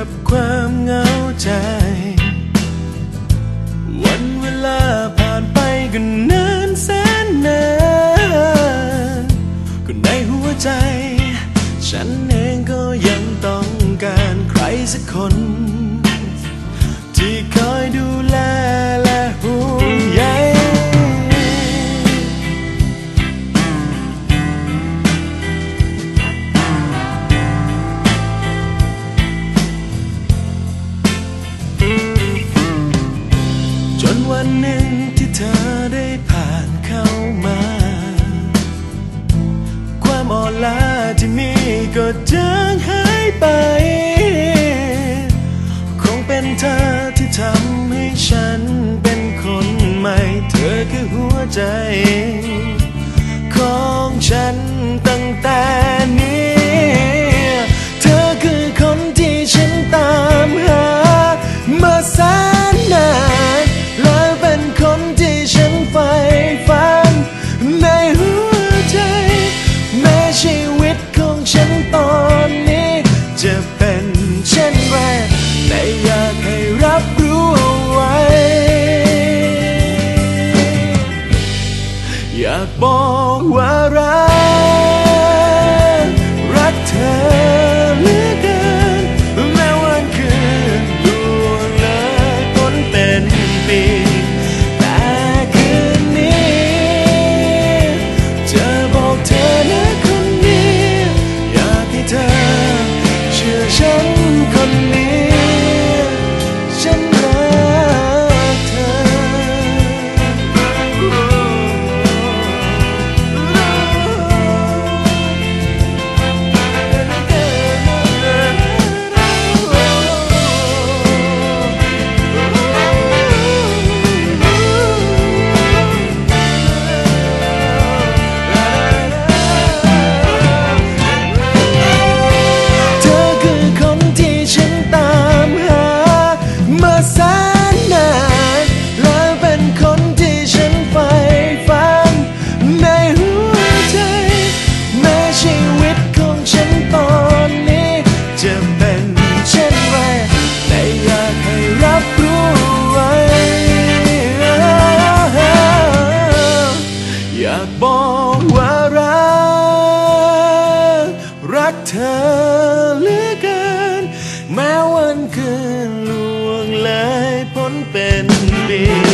กับความเหงาใจ วันเวลาผ่านไปก็นานแสนนานก็ในหัวใจ ฉันเองก็ยังต้องการใครสักคน ที่คอยดูแล ลาที่มีก็จางหายไป คงเป็นเธอที่ทำให้ฉันเป็นคนใหม่ เธอคือหัวใจ ของฉัน เธอเหลือเกิน แม้วันคืนล่วงเลยพ้นเป็นปี